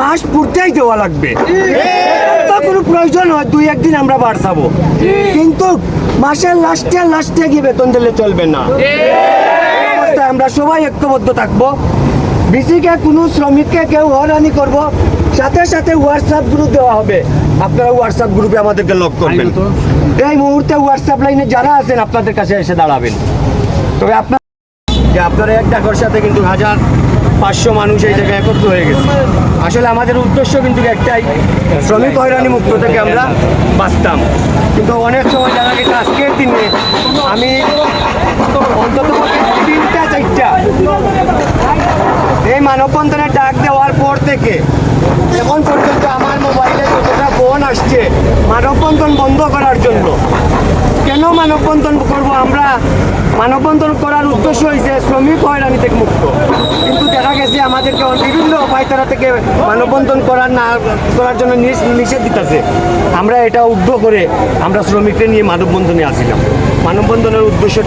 মাস পূর্তেই দেওয়া লাগবে। কোনো প্রয়োজন হয় দুই একদিন আমরা বাড়ছাবো কিন্তু মাসের লাস্টে লাস্টে গিয়ে বেতন দিলে চলবে না। আমরা সবাই ঐক্যবদ্ধ থাকব। বিসিকে কোনো শ্রমিককে কেউ হরানি করব। সাথে সাথে হোয়াটসঅ্যাপ গ্রুপ দেওয়া হবে। আপনারা হোয়াটসঅ্যাপ গ্রুপে আমাদেরকে লক করবেন। এই মুহূর্তে হোয়াটসঅ্যাপ লাইনে যারা আছেন আপনাদের কাছে এসে দাঁড়াবেন। তবে আপনার যে আপনারা এক ডাকর সাথে কিন্তু হাজার পাঁচশো মানুষ এই জায়গায় একত্র হয়ে গেছে। আসলে আমাদের উদ্দেশ্য কিন্তু একটাই, শ্রমিক হয়রানি মুক্ত থেকে আমরা বাঁচতাম। কিন্তু অনেক সময় জানা গেছে আজকের দিনে আমি অন্তত তিনটা, চারটা এই মানববন্ধনের ডাক দেওয়ার পর থেকে এখন পর্যন্ত আমার মোবাইলে যতটা ফোন আসছে, মানববন্ধন বন্ধ করার জন্য কেন মানববন্ধন করব আমরা? মানববন্ধন করার উদ্দেশ্য হয়েছে শ্রমিক হয়রানি থেকে মুক্ত। কিন্তু দেখা গেছে আমাদেরকে বিভিন্ন উপায় তারা থেকে মানববন্ধন করার না করার জন্য নিষ- নিষেধ দিতেছে। আমরা এটা উদ্ধ করে আমরা শ্রমিকদের নিয়ে মানববন্ধনে আসিলাম। মানববন্ধনের উদ্দেশ্য